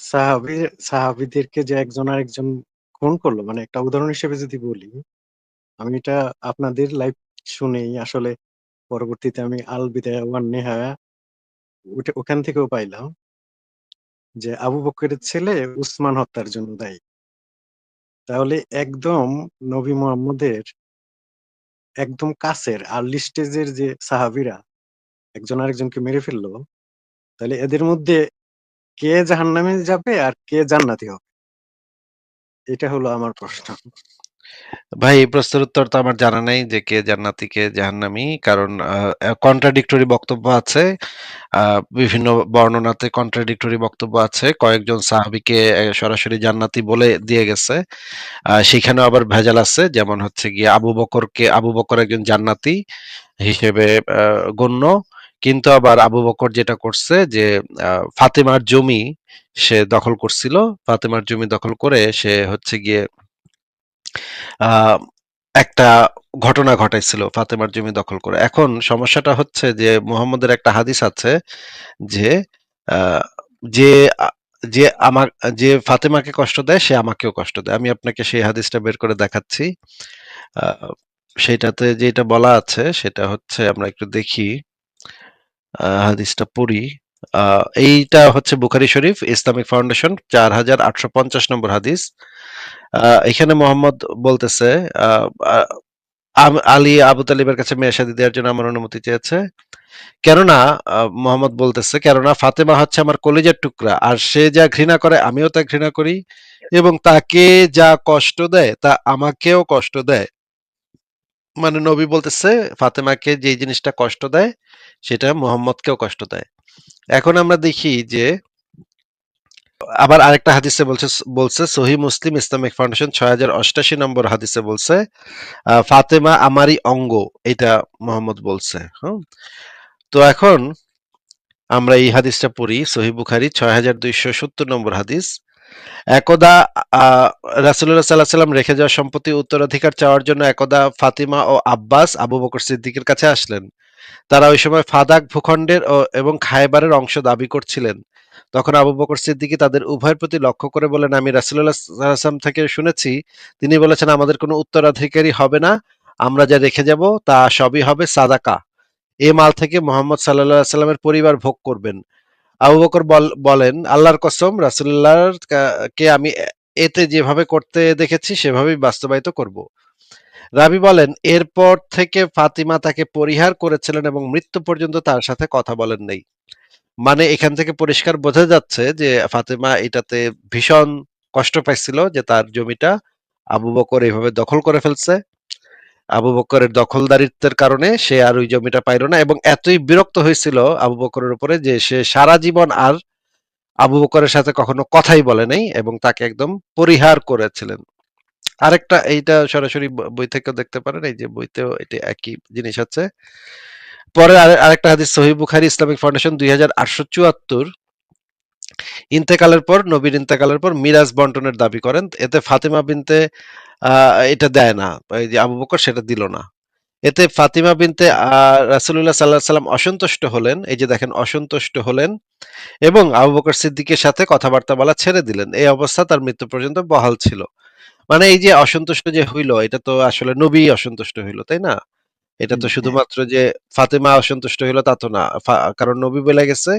সাহাবী সাহাবীদেরকে যে একজন আরেকজন খুন করল মানে একটা উদাহরণ হিসেবে যদি বলি, আমি এটা আপনাদের লাইভ শুনেই আসলে পরবর্তীতে আমি আল বিদায়া ওয়ান নেহায়া ওটা ওখান থেকেও পাইলাম। যে আবু বকরের ছেলে উসমান হত্যার জন্য দায়ী। তাহলে একদম নবী মোহাম্মদের একদম কাছের আর্লি স্টেজের যে সাহাবীরা একজন আরেকজনকে মেরে ফেলল, তাহলে এদের মধ্যে কে জাহান্নামে যাবে আর কে জান্নাতি হবে? এটা হলো আমার প্রশ্ন। ভাই, এই প্রশ্নের উত্তর তো আমার জানা নাই যে কে জান্নাতি, কে জাহান্নামি, কারণ কন্ট্রাডিক্টরি বক্তব্য আছে। বিভিন্ন বর্ণনাতে কন্ট্রাডিক্টরি বক্তব্য আছে। কয়েকজন সাহাবিকে সরাসরি জান্নাতি বলে দিয়ে গেছে। আ, সেখানেও আবার ভেজাল আছে। যেমন হচ্ছে গিয়ে আবু বকরকে, আবু বকর একজন জান্নাতি হিসেবে গণ্য। কিন্তু আবার আবু বকর যেটা করছে যে ফাতেমার জমি সে দখল করছিল। ফাতেমার জমি দখল করে সে হচ্ছে গিয়ে একটা ঘটনা ঘটাইছিল ফাতেমার জমি দখল করে। এখন সমস্যাটা হচ্ছে যে, মুহাম্মদের একটা হাদিস আছে যে যে যে আমা যে ফাতেমাকে কষ্ট দেয়, সে আমাকেও কষ্ট দেয়। আমি আপনাকে সেই হাদিসটা বের করে দেখাচ্ছি। আ, সেইটাতে যেটা বলা আছে সেটা হচ্ছে আমরা একটু দেখি। হাদিসটা পড়ি। এইটা হচ্ছে বুখারী শরীফ ইসলামিক ফাউন্ডেশন ৪৮৫০ নম্বর হাদিস। এখানে মোহাম্মদ বলতেছে আলী আবু তালিবের কাছে মেয়ে শাদী দেওয়ার জন্য আমার অনুমতি চেয়েছে। কেননা মোহাম্মদ বলতেছে, "কেননা ফাতেমা হচ্ছে আমার কলিজার টুকরা। আর সে যা ঘৃণা করে আমিও তা ঘৃণা করি এবং তাকে যা কষ্ট দেয় তা আমাকেও কষ্ট দেয়।" মানে নবী বলতেছে, ফাতেমাকে যেই জিনিসটা কষ্ট দেয়, সেটা মুহাম্মদকেও কষ্ট দেয়। এখন আমরা দেখি যে, আবার আরেকটা হাদিসে বলছে বলছে সহিহ মুসলিম ইসলামিক ফাউন্ডেশন ৬০৮৮ নম্বর হাদিসে বলছে ফাতেমা আমারই অঙ্গ, এটা মোহাম্মদ বলছে। তো এখন আমরা এই হাদিসটা পড়ি সহিহ বুখারী ৬২৭০ নম্বর হাদিস। একদা সাল্লাল্লাহু আলাইহি সাল্লাম রেখে যাওয়া সম্পত্তি উত্তরাধিকার চাওয়ার জন্য একদা ফাতিমা ও আব্বাস আবু বকর সিদ্দিকের কাছে আসলেন। তারা ওই সময় ফাদাক ভূখণ্ডের এবং খায়বারের অংশ দাবি করছিলেন। তখন আবু বকর সিদ্দিকি তাদের উভয়ের প্রতি লক্ষ্য করে বলেন, "আমি সাল্লাল্লাহু থেকে শুনেছি, তিনি বলেছেন আমাদের কোনো উত্তরাধিকারী হবে না। আমরা যা রেখে যাব তা সবই হবে সাদাকা। এ মাল থেকে মোহাম্মদ সাল্লাল্লাহু সাল্লামের পরিবার ভোগ করবেন।" আবু বকর বল বলেন, "আল্লাহর কসম রাসূলুল্লাহর কা কে আমি এতে যেভাবে করতে দেখেছি সেভাবেই বাস্তবায়িত করব।" রাবি বলেন, "এরপর থেকে ফাতিমা তাকে পরিহার করেছিলেন এবং মৃত্যু পর্যন্ত তার সাথে কথা বলেন নাই।" মানে এখান থেকে পরিষ্কার বোঝা যাচ্ছে যে ফাতেমা এটাতে ভীষণ কষ্ট পাইছিল যে তার জমিটা আবু বকর এইভাবে দখল করে ফেলছে। আবু বকরের দখলদারিত্বের কারণে সে আর ওই জমিটা পাইল না এবং এতই বিরক্ত হয়েছিল আবু বকরের উপরে যে সে সারা জীবন আর আবু বকরের সাথে কখনো কথাই বলে নাই এবং তাকে একদম পরিহার করেছিলেন। আরেকটা এইটা সরাসরি বই থেকেও দেখতে পারেন। এই যে বইতেও এটা একই জিনিস আছে। পরে আরেকটা হাদিস, সহিহ বুখারী ইসলামিক ফাউন্ডেশন ২৮৭৪ ইন্তেকালের পর, নবীর ইন্তেকালের পর মিরাজ বন্টনের দাবি করেন। এতে ফাতিমা বিনতে এটা দেয় না। যে আবু বকর সেটা দিল না। এতে ফাতিমা বিনতে রাসুল্লাহ সাল্লাহ সাল্লাম অসন্তুষ্ট হলেন। এই যে দেখেন অসন্তুষ্ট হলেন এবং আবু বকর সিদ্দিকের সাথে কথাবার্তা বলা ছেড়ে দিলেন। এই অবস্থা তার মৃত্যু পর্যন্ত বহাল ছিল। মানে এই যে অসন্তুষ্ট যে হইল এটা তো আসলে নবী অসন্তুষ্ট হইল, তাই না? এটা তো হ্যাঁ। শুধুমাত্র যে ফাতেমা অসন্তুষ্ট হইল তা তো না। কারণ নবী বলে গেছে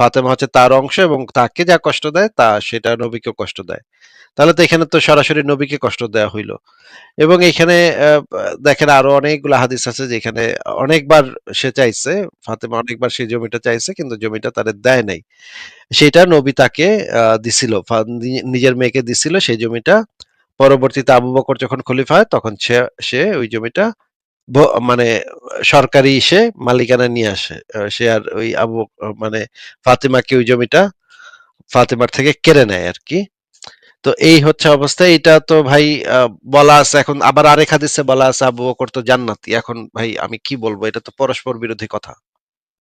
ফাতেমা হচ্ছে তার অংশ এবং তাকে যা কষ্ট দেয় তা সেটা নবীকেও কষ্ট দেয়। তাহলে তো এখানে তো সরাসরি নবীকে কষ্ট দেয়া হইল। এবং এখানে দেখেন আরও অনেকগুলা হাদিস আছে যেখানে অনেকবার সে চাইছে, ফাতেমা অনেকবার সেই জমিটা চাইছে কিন্তু জমিটা তারে দেয় নাই। সেটা নবী তাকে দিছিল। নিজের মেয়েকে দিছিল সেই জমিটা। পরবর্তীতে আবু বকর যখন খলিফা হয় তখন সে সে ওই জমিটা মানে সরকারি ইসে মালিকানা নিয়ে আসে। সে আর ওই আবু মানে ফাতেমাকে ওই জমিটা ফাতেমার থেকে কেড়ে নেয় আর কি তো এই হচ্ছে অবস্থা। এটা তো ভাই বলা আছে এখন আবার আরেক হাদিসে বলা আছে, আবু বকর তো জান্নাতি। এখন ভাই আমি কি বলব? এটা তো পরস্পর বিরোধী কথা।